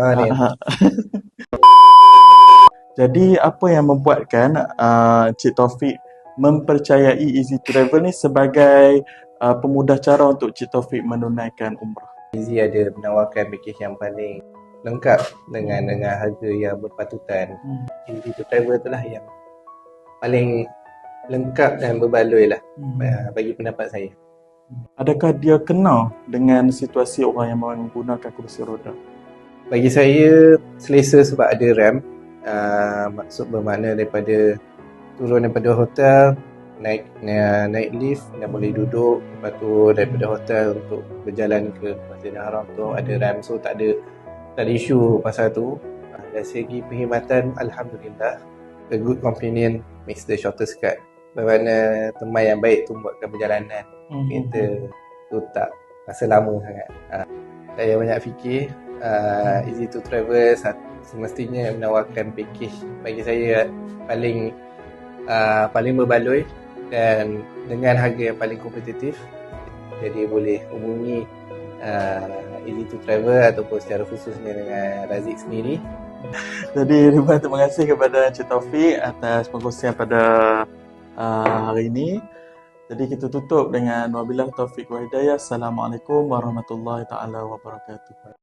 Ha, ni. Jadi apa yang membuatkan uh, Cik Taufik mempercayai Easy Travel ni sebagai uh, pemudah cara untuk Cik Taufik menunaikan umrah? Easy ada menawarkan package yang paling lengkap dengan dengan harga yang berpatutan. Hmm. Easy to travel tu lah yang paling lengkap dan berbaloi lah uh, bagi pendapat saya. Adakah dia kenal dengan situasi orang yang menggunakan kursi roda? Bagi saya selesa sebab ada ramp. Uh, maksud bermakna daripada turun daripada hotel naik na- naik lift dan boleh duduk. Lepas tu daripada hotel untuk berjalan ke Masjidil Haram tu ada ramp. So tak ada tak ada isu pasal tu. Uh, dari segi perkhidmatan Alhamdulillah a good companion makes the shortest cut. Bermakna teman yang baik tu buatkan perjalanan. Kereta tu tak rasa lama sangat. Uh, saya banyak fikir uh, easy to travel semestinya menawarkan package bagi saya paling uh, paling berbaloi dan dengan harga yang paling kompetitif jadi boleh hubungi uh, easy to travel ataupun secara khususnya dengan Razik sendiri Jadi ribuan terima kasih kepada Cik Taufik atas perkongsian pada uh, hari ini. Jadi kita tutup dengan wabillahi taufik wa hidayah. Assalamualaikum warahmatullahi taala wabarakatuh.